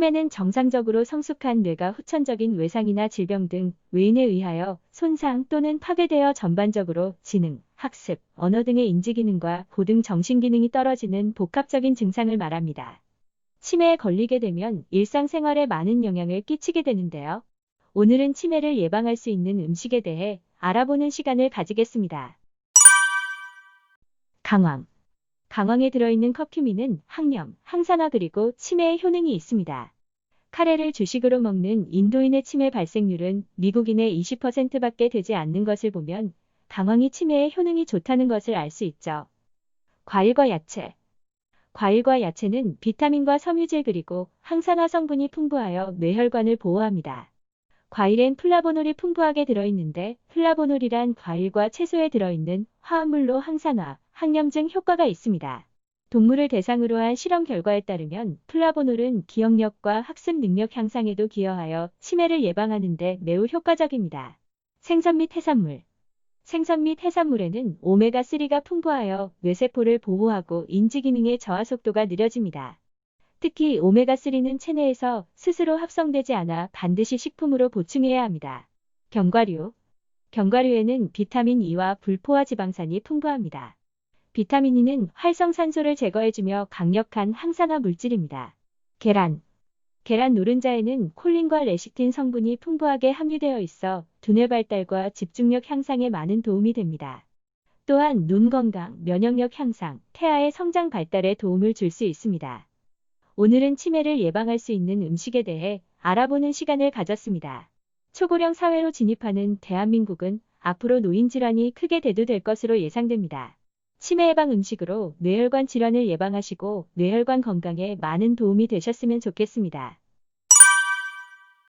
치매는 정상적으로 성숙한 뇌가 후천적인 외상이나 질병 등 외인에 의하여 손상 또는 파괴되어 전반적으로 지능, 학습, 언어 등의 인지 기능과 고등 정신 기능이 떨어지는 복합적인 증상을 말합니다. 치매에 걸리게 되면 일상생활에 많은 영향을 끼치게 되는데요. 오늘은 치매를 예방할 수 있는 음식에 대해 알아보는 시간을 가지겠습니다. 강황 강황에 들어있는 커큐민은 항염, 항산화 그리고 치매의 효능이 있습니다. 카레를 주식으로 먹는 인도인의 치매 발생률은 미국인의 20%밖에 되지 않는 것을 보면 강황이 치매에 효능이 좋다는 것을 알 수 있죠. 과일과 야채 과일과 야채는 비타민과 섬유질 그리고 항산화 성분이 풍부하여 뇌혈관을 보호합니다. 과일엔 플라보놀이 풍부하게 들어있는데 플라보놀이란 과일과 채소에 들어있는 화합물로 항산화, 항염증 효과가 있습니다. 동물을 대상으로 한 실험 결과에 따르면 플라보놀은 기억력과 학습 능력 향상에도 기여하여 치매를 예방하는 데 매우 효과적입니다. 생선 및 해산물 생선 및 해산물에는 오메가3가 풍부하여 뇌세포를 보호하고 인지 기능의 저하 속도가 느려집니다. 특히 오메가3는 체내에서 스스로 합성되지 않아 반드시 식품으로 보충해야 합니다. 견과류 견과류에는 비타민 E와 불포화 지방산이 풍부합니다. 비타민 E는 활성산소를 제거해주며 강력한 항산화 물질입니다. 계란 계란 노른자에는 콜린과 레시틴 성분이 풍부하게 함유되어 있어 두뇌 발달과 집중력 향상에 많은 도움이 됩니다. 또한 눈 건강, 면역력 향상, 태아의 성장 발달에 도움을 줄 수 있습니다. 오늘은 치매를 예방할 수 있는 음식에 대해 알아보는 시간을 가졌습니다. 초고령 사회로 진입하는 대한민국은 앞으로 노인 질환이 크게 대두될 것으로 예상됩니다. 치매 예방 음식으로 뇌혈관 질환을 예방하시고 뇌혈관 건강에 많은 도움이 되셨으면 좋겠습니다.